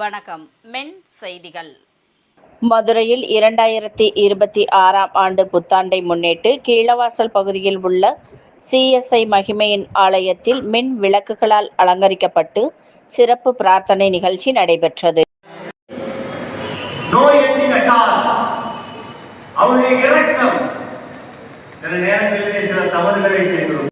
வணக்கம். மென் செய்திகள். மதுரையில் இரண்டாயிரத்தி இருபத்தி ஆறாம் ஆண்டு புத்தாண்டை முன்னிட்டு கீழவாசல் பகுதியில் உள்ள சிஎஸ்ஐ மகிமையின் ஆலயத்தில் மின் விளக்குகளால் அலங்கரிக்கப்பட்டு சிறப்பு பிரார்த்தனை நிகழ்ச்சி நடைபெற்றது. அவருடைய இரக்கம். சில நேரங்களிலே சில தவறுகளை செய்கிறோம்.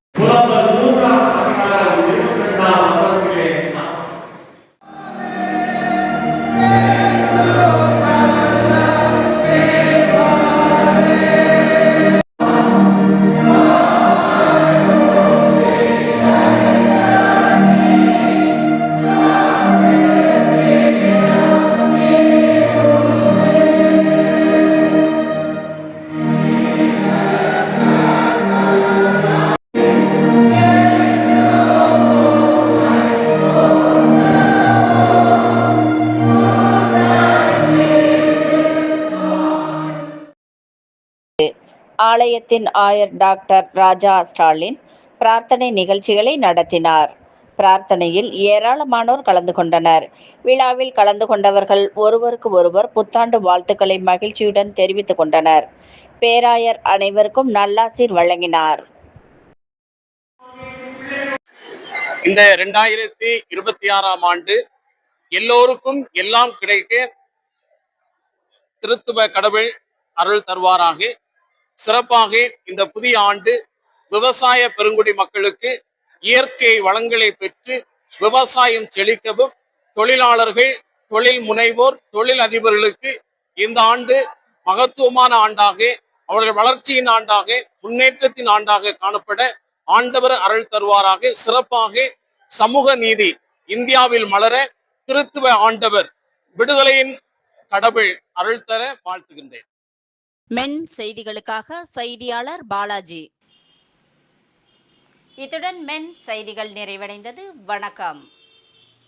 ஆலயத்தின் ஆயர் டாக்டர் ராஜா ஸ்டாலின் பிரார்த்தனை நிகழ்ச்சிகளை நடத்தினார். பிரார்த்தனையில் ஏராளமானோர் கலந்து கொண்டனர். விழாவில் கலந்து கொண்டவர்கள் ஒருவருக்கு ஒருவர் புத்தாண்டு வாழ்த்துக்களை மகிழ்ச்சியுடன் தெரிவித்துக் கொண்டனர். பேராயர் அனைவருக்கும் நல்லாசீர் வழங்கினார். இந்த ரெண்டாயிரத்தி இருபத்தி ஆறாம் ஆண்டு எல்லோருக்கும் எல்லாம் கிடைக்க திருத்துவ கடவுள் அருள் தருவாராக. சிறப்பாக இந்த புதிய ஆண்டு விவசாய பெருங்குடி மக்களுக்கு இயற்கை வளங்களை பெற்று விவசாயம் செழிக்கவும் தொழிலாளர்கள் தொழில் முனைவோர் தொழில் அதிபர்களுக்கு இந்த ஆண்டு மகத்துவமான ஆண்டாக அவர்கள் வளர்ச்சியின் ஆண்டாக முன்னேற்றத்தின் ஆண்டாக காணப்பட ஆண்டவர் அருள் தருவாராக. சிறப்பாக சமூக நீதி இந்தியாவில் மலர திருத்துவ ஆண்டவர் விடுதலையின் கடவுள் அருள் தர வாழ்த்துகின்றேன். மென் செய்திகளுக்காக செய்தியாளர் பாலாஜி. இத்துடன் மென் செய்திகள் நிறைவடைந்தது. வணக்கம்.